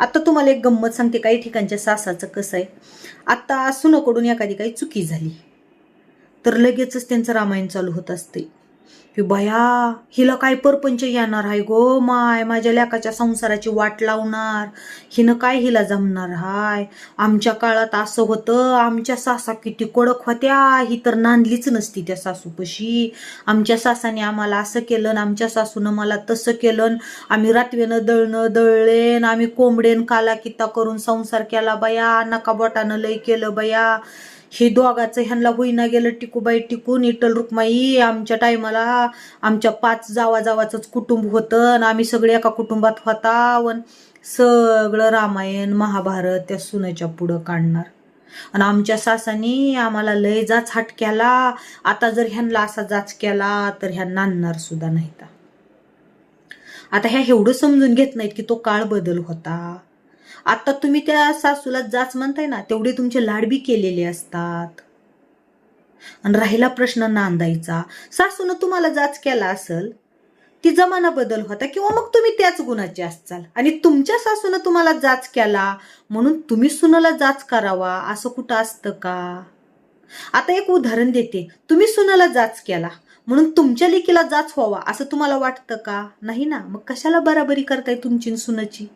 आता तुम्हाला एक गंमत सांगते काही ठिकाणच्या सासाचं कसं आहे? आता सुनाकडून एखादी काही चुकी झाली तर लगेचच त्यांचं रामायण चालू होत असते. की बया हिला काय परपंच येणार आहे गो माय माझ्या लेकाच्या संसाराची वाट लावणार. हिनं काय हिला जमणार हाय? आमच्या काळात असं होतं आमच्या सासा किती कडक होत्या ही तर नांदलीच नसती त्या सासूपशी. आमच्या सासाने आम्हाला असं केलं आमच्या सासूनं मला तसं केलं आम्ही रातवेनं दळणं दळलेन आम्ही कोंबडेन काला किता करून संसार केला बया नका बोटानं लय केलं बया. हे दोघाचं ह्यांना होईना गेलं टिकूबाई टिकून इटल रुक्माई आमच्या टायमाला आमच्या पाच जावा जावाचंच कुटुंब होतं आणि आम्ही सगळे एका कुटुंबात होता. वन सगळं रामायण महाभारत त्या सुनेच्या पुढं काढणार. आणि आमच्या सासानी आम्हाला लय जाच हाट केला. आता जर ह्यांना असा जाच केला तर ह्या नांदणार सुद्धा नाहीत. आता ह्या एवढं समजून घेत नाहीत की तो काळ बदल होता. आता तुम्ही त्या सासूला जाच म्हणताय ना तेवढे तुमचे लाडबी केलेले असतात. आणि राहिला प्रश्न नांदायचा सासून तुम्हाला जाच केला असेल ती जमाना बदल होता किंवा मग तुम्ही त्याच गुणाचे असचाल आणि तुमच्या सासून तुम्हाला जाच केला म्हणून तुम्ही सुनाला जाच करावा असं कुठं असतं का? आता एक उदाहरण देते तुम्ही सुनाला जाच केला म्हणून तुमच्या लेकीला जाच व्हावा असं तुम्हाला वाटतं का? नाही ना मग कशाला बराबरी करताय तुमची सुनाची?